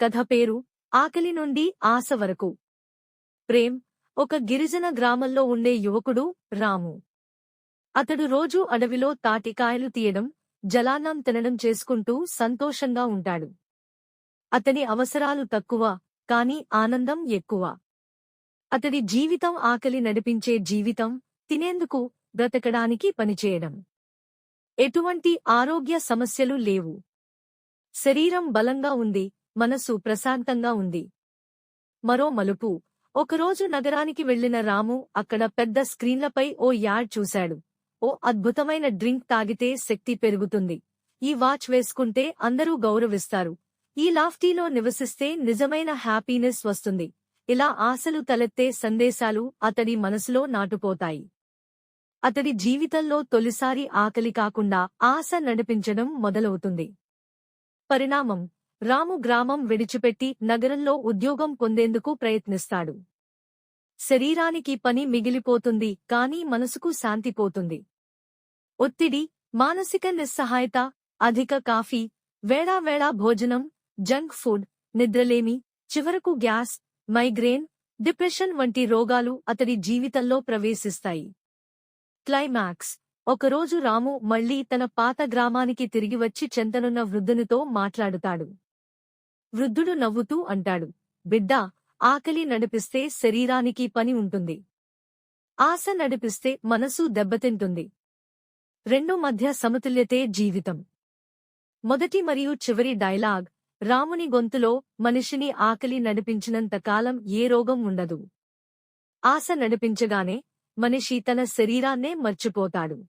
కథ పేరు ఆకలి నుండి ఆశ వరకు. ప్రేమ్ ఒక గిరిజన గ్రామంలో ఉండే యువకుడు రాము. అతడు రోజూ అడవిలో తాటికాయలు తీయడం జలాన్నం తినడం చేసుకుంటూ సంతోషంగా ఉంటాడు. అతని అవసరాలు తక్కువ కాని ఆనందం ఎక్కువ. అతడి జీవితం ఆకలి నడిపించే జీవితం తినేందుకు బ్రతకడానికి పనిచేయడం. ఎటువంటి ఆరోగ్య సమస్యలు లేవు. శరీరం బలంగా ఉంది మనసు ప్రశాంతంగా ఉంది. మరో మలుపు. ఒకరోజు నగరానికి వెళ్ళిన రాము అక్కడ పెద్ద స్క్రీన్లపై ఓ యాడ్ చూశాడు. ఓ అద్భుతమైన డ్రింక్ తాగితే శక్తి పెరుగుతుంది. ఈ వాచ్ వేసుకుంటే అందరూ గౌరవిస్తారు. ఈ లాఫ్టీలో నివసిస్తే నిజమైన హ్యాపీనెస్ వస్తుంది. ఇలా ఆశలు తలెత్తే సందేశాలు అతడి మనసులో నాటుపోతాయి. అతడి జీవితంలో తొలిసారి ఆకలి కాకుండా ఆశ నడిపించడం మొదలవుతుంది. పరిణామం. రాము గ్రామం విడిచిపెట్టి నగరంలో ఉద్యోగం పొందేందుకు ప్రయత్నిస్తాడు. శరీరానికి పని మిగిలిపోతుంది కాని మనసుకు శాంతి పోతుంది. ఒత్తిడి మానసిక నిస్సహాయత అధిక కాఫీ వేళావేళా భోజనం జంక్ ఫుడ్ నిద్రలేమి చివరకు గ్యాస్ మైగ్రేన్ డిప్రెషన్ వంటి రోగాలు అతడి జీవితంలో ప్రవేశిస్తాయి. క్లైమాక్స్. ఒకరోజు రాము మళ్ళీ తన పాత గ్రామానికి తిరిగి వచ్చి చెంతనున్న వృద్ధునితో మాట్లాడుతాడు. వృద్ధుడు నవ్వుతూ అంటాడు బిడ్డా ఆకలి నడిపిస్తే శరీరానికి పని ఉంటుంది. ఆశ నడిపిస్తే మనసు దెబ్బతింటుంది. రెండు మధ్య సమతుల్యతే జీవితం. మొదటి మరియు చివరి డైలాగ్ రాముని గొంతులో మనిషిని ఆకలి నడిపించినంత కాలం ఏ రోగం ఉండదు. ఆశ నడిపించగానే మనిషి తన శరీరాన్నే మర్చిపోతాడు.